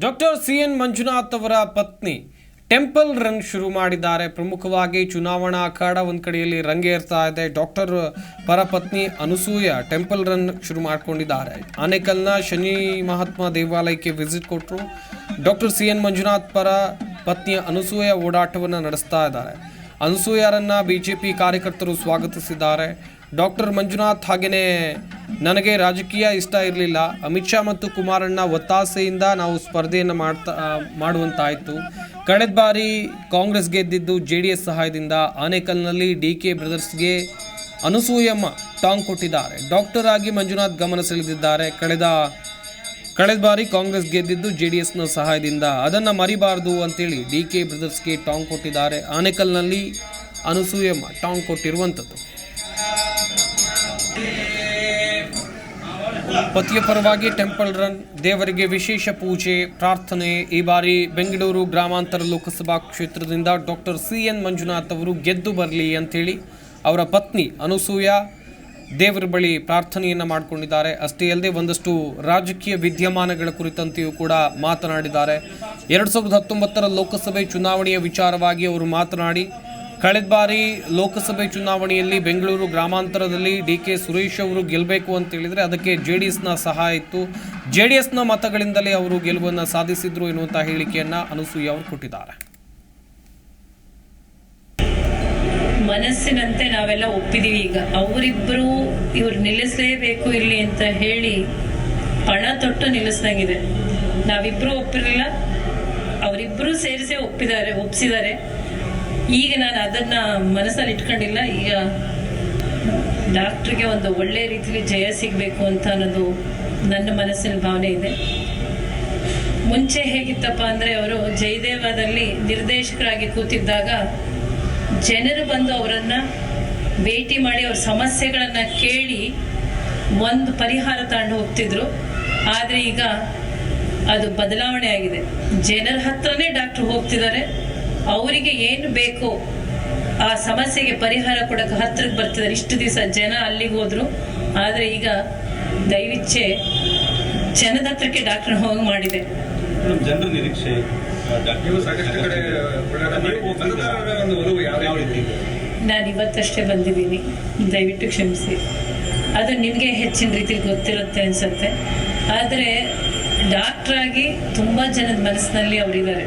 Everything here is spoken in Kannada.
ಡಾಕ್ಟರ್ ಸಿ ಎನ್ ಮಂಜುನಾಥ್ ಅವರ ಪತ್ನಿ ಟೆಂಪಲ್ ರನ್ ಶುರು ಮಾಡಿದ್ದಾರೆ. ಪ್ರಮುಖವಾಗಿ ಚುನಾವಣಾ ಅಖಾಡ ಒಂದು ಕಡೆಯಲ್ಲಿ ರಂಗೇರ್ತಾ ಇದೆ. ಡಾಕ್ಟರ್ ಪರ ಪತ್ನಿ ಅನಸೂಯ ಟೆಂಪಲ್ ರನ್ ಶುರು ಮಾಡ್ಕೊಂಡಿದ್ದಾರೆ. ಆನೇಕಲ್ನ ಶನಿ ಮಹಾತ್ಮ ದೇವಾಲಯಕ್ಕೆ ವಿಸಿಟ್ ಕೊಟ್ಟರು ಡಾಕ್ಟರ್ ಸಿ ಎನ್ ಮಂಜುನಾಥ್ ಪರ ಪತ್ನಿಯ ಅನಸೂಯ ಓಡಾಟವನ್ನು ನಡೆಸ್ತಾ ಇದ್ದಾರೆ. ಅನಸೂಯರನ್ನ ಬಿಜೆಪಿ ಕಾರ್ಯಕರ್ತರು ಸ್ವಾಗತಿಸಿದ್ದಾರೆ. ಡಾಕ್ಟರ್ ಮಂಜುನಾಥ್ ಹಾಗೆಯೇ ನನಗೆ ರಾಜಕೀಯ ಇಷ್ಟ ಇರಲಿಲ್ಲ. ಅಮಿತ್ ಶಾ ಮತ್ತು ಕುಮಾರಣ್ಣ ಒತ್ತಾಸೆಯಿಂದ ನಾವು ಸ್ಪರ್ಧೆಯನ್ನು ಮಾಡ್ತಾ, ಮಾಡುವಂತಾಯಿತು. ಕಳೆದ ಬಾರಿ ಕಾಂಗ್ರೆಸ್ ಗೆದ್ದಿದ್ದು ಜೆ ಡಿ ಎಸ್ ಸಹಾಯದಿಂದ ಆನೇಕಲ್ನಲ್ಲಿ ಡಿ ಕೆ ಬ್ರದರ್ಸ್ಗೆ ಅನಸೂಯಮ್ಮ ಟಾಂಗ್ ಕೊಟ್ಟಿದ್ದಾರೆ. ಡಾಕ್ಟರ್ ಆಗಿ ಮಂಜುನಾಥ್ ಗಮನ ಸೆಳೆದಿದ್ದಾರೆ. ಕಳೆದ ಕಳೆದ ಬಾರಿ ಕಾಂಗ್ರೆಸ್ ಗೆದ್ದಿದ್ದು ಜೆ ಡಿ ಎಸ್ನ ಸಹಾಯದಿಂದ. ಅದನ್ನು ಮರಿಬಾರದು ಅಂತೇಳಿ ಡಿ ಕೆ ಬ್ರದರ್ಸ್ಗೆ ಟಾಂಗ್ ಕೊಟ್ಟಿದ್ದಾರೆ. ಆನೇಕಲ್ನಲ್ಲಿ ಅನಸೂಯಮ್ಮ ಟಾಂಗ್ ಕೊಟ್ಟಿರುವಂಥದ್ದು. ಪತಿಯ ಪರವಾಗಿ ಟೆಂಪಲ್ ರನ್, ದೇವರಿಗೆ ವಿಶೇಷ ಪೂಜೆ, ಪ್ರಾರ್ಥನೆ. ಈ ಬಾರಿ ಬೆಂಗಳೂರು ಗ್ರಾಮಾಂತರ ಲೋಕಸಭಾ ಕ್ಷೇತ್ರದಿಂದ ಡಾಕ್ಟರ್ ಸಿ ಎನ್ ಮಂಜುನಾಥ್ ಅವರು ಗೆದ್ದು ಬರಲಿ ಅಂಥೇಳಿ ಅವರ ಪತ್ನಿ ಅನಸೂಯ ದೇವರ ಬಳಿ ಪ್ರಾರ್ಥನೆಯನ್ನು ಮಾಡಿಕೊಂಡಿದ್ದಾರೆ. ಅಷ್ಟೇ ಅಲ್ಲದೆ ಒಂದಷ್ಟು ರಾಜಕೀಯ ವಿದ್ಯಮಾನಗಳ ಕುರಿತಂತೆಯೂ ಕೂಡ ಮಾತನಾಡಿದ್ದಾರೆ. ಎರಡು ಸಾವಿರದ ಹತ್ತೊಂಬತ್ತರ ಲೋಕಸಭೆ ಚುನಾವಣೆಯ ವಿಚಾರವಾಗಿ ಅವರು ಮಾತನಾಡಿ ಕಳೆದ ಬಾರಿ ಲೋಕಸಭೆ ಚುನಾವಣೆಯಲ್ಲಿ ಬೆಂಗಳೂರು ಗ್ರಾಮಾಂತರದಲ್ಲಿ ಡಿ ಕೆ ಸುರೇಶ್ ಅವರು ಗೆಲ್ಲಬೇಕು ಅಂತ ಹೇಳಿದರೆ ಅದಕ್ಕೆ ಜೆ ಡಿ ಎಸ್ನ ಸಹಾಯ ಇತ್ತು. ಜೆ ಡಿ ಎಸ್ನ ಮತಗಳಿಂದಲೇ ಅವರು ಗೆಲುವನ್ನು ಸಾಧಿಸಿದ್ರು ಎನ್ನುವಂಥ ಹೇಳಿಕೆಯನ್ನು ಅನಸೂಯ ಅವರು ಕೊಟ್ಟಿದ್ದಾರೆ. ಮನಸ್ಸಿನಂತೆ ನಾವೆಲ್ಲ ಒಪ್ಪಿದೀವಿ. ಈಗ ಅವರಿಬ್ಬರು ಇವ್ರು ನಿಲ್ಲಿಸಲೇಬೇಕು ಇಲ್ಲಿ ಅಂತ ಹೇಳಿ ಪಣ ತೊಟ್ಟು ನಿಲ್ಲಿಸ್ದಂಗಿದೆ. ನಾವಿಬ್ರು ಒಪ್ಪಿರಲಿಲ್ಲ. ಅವರಿಬ್ಬರು ಸೇರಿಸೇ ಒಪ್ಪಿದ್ದಾರೆ, ಒಪ್ಸಿದ್ದಾರೆ. ಈಗ ನಾನು ಅದನ್ನ ಮನಸ್ಸಲ್ಲಿ ಇಟ್ಕೊಂಡಿಲ್ಲ. ಈಗ ಡಾಕ್ಟ್ರಿಗೆ ಒಂದು ಒಳ್ಳೆ ರೀತಿಯಲ್ಲಿ ಜಯ ಸಿಗಬೇಕು ಅಂತ ಅನ್ನೋದು ನನ್ನ ಮನಸ್ಸಿನ ಭಾವನೆ ಇದೆ. ಮುಂಚೆ ಹೇಗಿತ್ತಪ್ಪ ಅಂದರೆ ಅವರು ಜಯದೇವದಲ್ಲಿ ನಿರ್ದೇಶಕರಾಗಿ ಕೂತಿದ್ದಾಗ ಜನರು ಬಂದು ಅವರನ್ನು ಭೇಟಿ ಮಾಡಿ ಅವ್ರ ಸಮಸ್ಯೆಗಳನ್ನು ಕೇಳಿ ಒಂದು ಪರಿಹಾರ ತಗೊಂಡು ಹೋಗ್ತಿದ್ರು. ಆದರೆ ಈಗ ಅದು ಬದಲಾವಣೆ ಆಗಿದೆ. ಜನರ ಹತ್ರನೇ ಡಾಕ್ಟ್ರು ಹೋಗ್ತಿದ್ದಾರೆ. ಅವರಿಗೆ ಏನು ಬೇಕೋ? ಆ ಸಮಸ್ಯೆಗೆ ಪರಿಹಾರ ಕೊಡಕ್ಕೆ ಹತ್ರಕ್ಕೆ ಬರ್ತಿದ್ದಾರೆ ಇಷ್ಟು ದಿವಸ ಜನ ಅಲ್ಲಿಗೆ ಹೋದ್ರು. ಆದರೆ ಈಗ ದಯವಿಚ್ಛೆ ಜನದ ಹತ್ರಕ್ಕೆ ಡಾಕ್ಟರ್ ಹೋಗಿ ಮಾಡಿದೆ. ಜನರ ನಿರೀಕ್ಷೆ? ನಾನು ಇವತ್ತಷ್ಟೇ ಬಂದಿದ್ದೀನಿ. ದಯವಿಟ್ಟು ಕ್ಷಮಿಸಿ. ಅದು ನಿಮಗೆ ಹೆಚ್ಚಿನ ರೀತಿಲಿ ಗೊತ್ತಿರುತ್ತೆ ಅನ್ಸುತ್ತೆ. ಆದರೆ ಡಾಕ್ಟ್ರಾಗಿ ತುಂಬ ಜನದ ಮನಸ್ಸಿನಲ್ಲಿ ಅವರಿದ್ದಾರೆ.